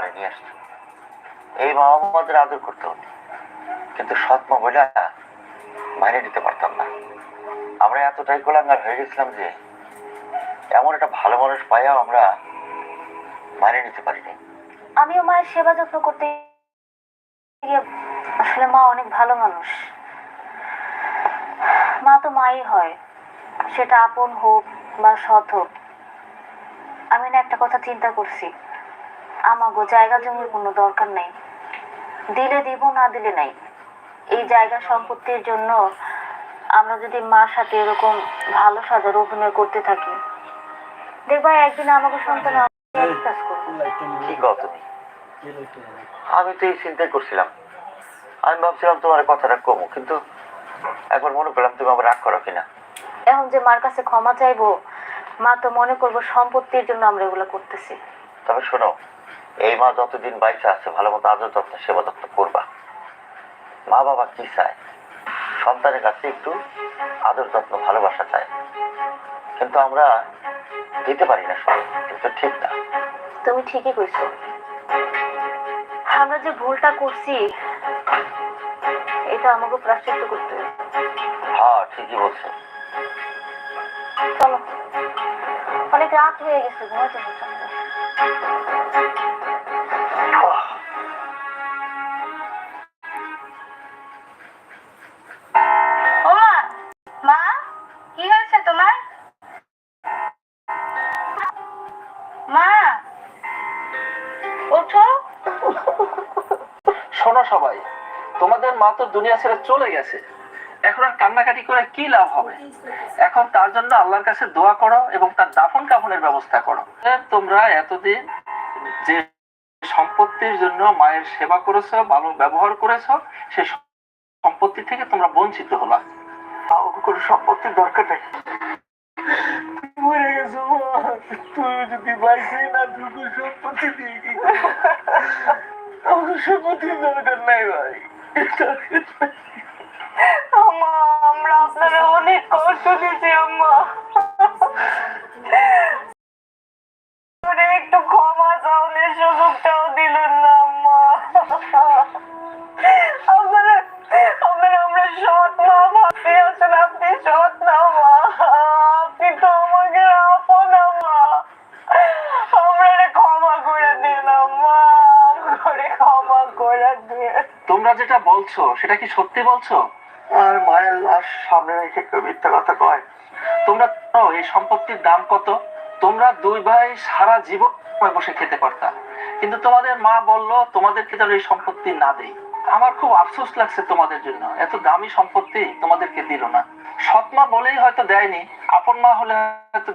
মারে নিয়ে আসতো এই মা আমাদের আদর করতে হতো। কিন্তু সৎমা বলে মাইনে নিতে পারতাম না। আমরা এতটাই গোলাঙ্গার হয়ে গেছিলাম যে এমন একটা ভালো মানুষ পাইয়াও আমরা মাইনে নিতে পারিনি। আমিও মায়ের সেবা যত্ন করতে আসলে মা অনেক ভালো মানুষ। মা তো মাই হয়। সেটা আপন হোক বা সৎ হোক। আমি না একটা কথা চিন্তা করছি। আমাগো জায়গা জমির কোনো দরকার নেই। দিলে দিব না দিলে নাই। এই জায়গা সম্পত্তির জন্য আমরা যদি মার সাথে এরকম ভালো সাজার অভিনয় করতে থাকি। দেখবা একদিন আমাকে সন্তান কি আমি তো এই চিন্তাই করছিলাম। আমি ভাবছিলাম তোমার কথাটা কমো কিন্তু একবার মনে করলাম তুমি আমার রাগ করো কিনা। এখন যে মার কাছে ক্ষমা চাইব মা তো মনে করব সম্পত্তির জন্য আমরা এগুলো করতেছি। তবে শোনো এই মা যতদিন বাইসে আছে ভালো মতো আদর যত্ন সেবা যত্ন করবা। মা বাবা কি চায়? সন্তানের কাছে একটু আদর যত্ন ভালোবাসা চায়। কিন্তু আমরা দিতে পারি না সব কিন্তু ঠিক না। তুমি ঠিকই কইছো। আমরা যে ভুলটা করছি এটা আমাকে প্রাশ্চিত্য করতে হবে। হ্যাঁ ঠিকই বলছো। চলো। অনেক রাত হয়ে গেছে ঘুমাতে হবে মা! ওঠো। শোনো সবাই তোমাদের মা তো দুনিয়া ছেড়ে চলে গেছে। এখন আর কান্নাকাটি করে কি লাভ হবে? এখন তার জন্য আল্লাহর কাছে দোয়া করো এবং তার দাফন কাফনের ব্যবস্থা করো। তোমরা এতদিন যে সম্পত্তির জন্য মায়ের সেবা করেছ ভালো ব্যবহার করেছ সে সম্পত্তি থেকে তোমরা বঞ্চিত হলা। কোনো সম্পত্তির দরকার নেই। মরে গেছো তুই যদি বাইসে না দুটো সম্পত্তি দিয়ে কি আমাকে সম্পত্তির দরকার নাই ভাই। আম্মা আমরা আপনারা অনেক কষ্ট দিয়েছি আম্মা। একটু ক্ষমা চাওয়ার সুযোগটাও দিলেন না আম্মা। আপনারা আপনারা আমরা সৎ মা ভাবতে আছেন আপনি সৎ তোমরা যেটা বলছো সেটা কি সত্যি বলছো? আর মায়ের লাশ সামনে রেখে কেউ মিথ্যা কথা কয়? তোমরা এই সম্পত্তির দাম কত? তোমরা দুই ভাই সারা জীবন বসে খেতে পারতা। কিন্তু তোমাদের মা বলল তোমাদেরকে যেন এই সম্পত্তি না দেই। আমার খুব আফসোস লাগছে তোমাদের জন্য। এত দামি সম্পত্তি তোমাদেরকে দিল না। সৎ মা বলেই হয়তো দেয়নি আপন মা হলে হয়তো